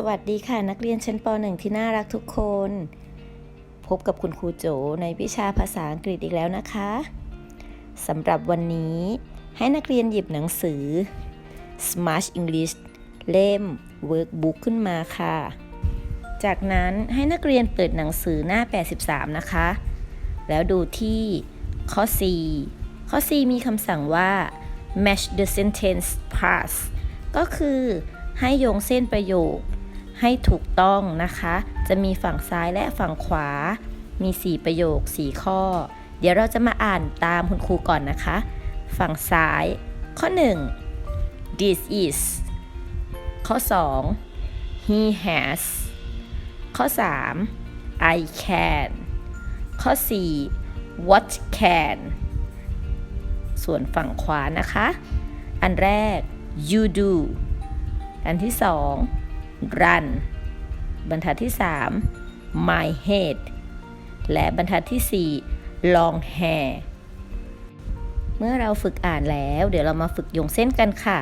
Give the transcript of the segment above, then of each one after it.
สวัสดีค่ะนักเรียนชั้นป .1 ที่น่ารักทุกคน พบกับคุณครูโจในวิชาภาษาอังกฤษอีกแล้วนะคะสำหรับวันนี้ให้นักเรียนหยิบหนังสือ Smart English เล่ม Workbook ขึ้นมาค่ะ จากนั้นให้นักเรียนเปิดหนังสือหน้า 83 นะคะ แล้วดูที่ข้อ 4 ข้อ 4 มีคำสั่งว่า match the sentence parts ก็คือให้โยงเส้นประโยค ให้ถูกต้องนะคะ จะมีฝั่งซ้ายและฝั่งขวา มี 4 ประโยค 4 ข้อ เดี๋ยวเราจะมาอ่านตามคุณครูก่อนนะคะ ฝั่งซ้าย ข้อ 1 this is ข้อ 2 he has ข้อ 3 I can ข้อ 4 what can ส่วนฝั่งขวานะคะ อันแรก you do อันที่สอง run บรรทัดที่ 3 my head และบรรทัดที่ 4 long hair เมื่อเราฝึกอ่านแล้ว เดี๋ยวเรามาฝึกโยงเส้นกันค่ะ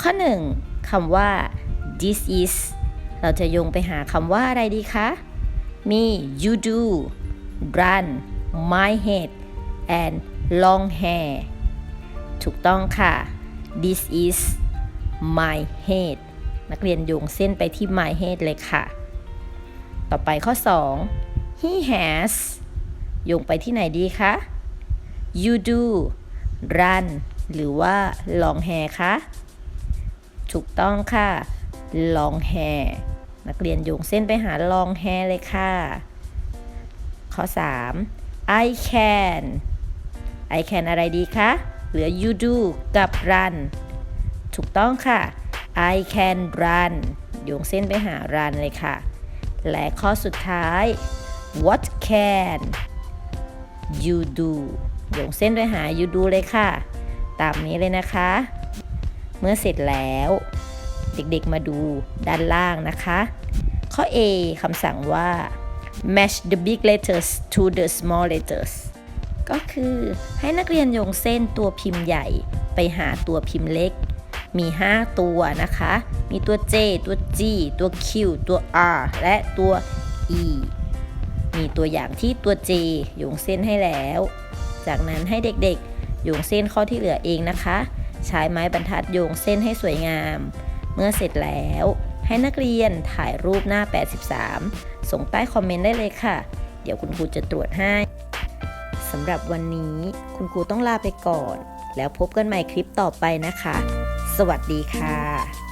ข้อ 1คำว่า this is เราจะโยงไปหาคำว่าอะไรดีคะ มี you do run my head and long hair ถูกต้องค่ะ this is my head นักเรียนโยงเส้นไปที่ my head เลยค่ะ ต่อไปข้อ 2 he has โยงไปที่ไหนดีคะ you do run หรือว่า long hair คะถูกต้องค่ะ long hair นักเรียนโยงเส้นไปหา long hair เลยค่ะ ข้อ 3 I can I can อะไรดีคะ เหลือ you do กับ run ถูกต้องค่ะ I can run โยงเส้นไปหา run เลยค่ะ และข้อสุดท้าย what can you do โยงเส้นไปหา you do เลยค่ะ ตามนี้เลยนะคะ เมื่อเสร็จแล้ว เด็กๆมาดูด้านล่างนะคะ ข้อ A คำสั่งว่า match the big letters to the small letters ก็คือให้นักเรียนโยงเส้นตัวพิมพ์ใหญ่ไปหาตัวพิมพ์เล็ก มี 5 ตัวนะคะ มีตัว J ตัว G ตัว Q ตัว R และตัว E มีตัวอย่างที่ตัว J โยงเส้นให้แล้ว จากนั้นให้เด็กๆ โยงเส้นข้อที่เหลือเองนะคะ ใช้ไม้บรรทัดโยงเส้นให้สวยงาม เมื่อเสร็จแล้ว ให้นักเรียนถ่ายรูปหน้า 83 ส่งใต้คอมเมนต์ได้เลยค่ะ เดี๋ยวคุณครูจะตรวจให้สำหรับวันนี้คุณครูต้องลาไปก่อน แล้วพบกันใหม่คลิปต่อไปนะคะ สวัสดีค่ะ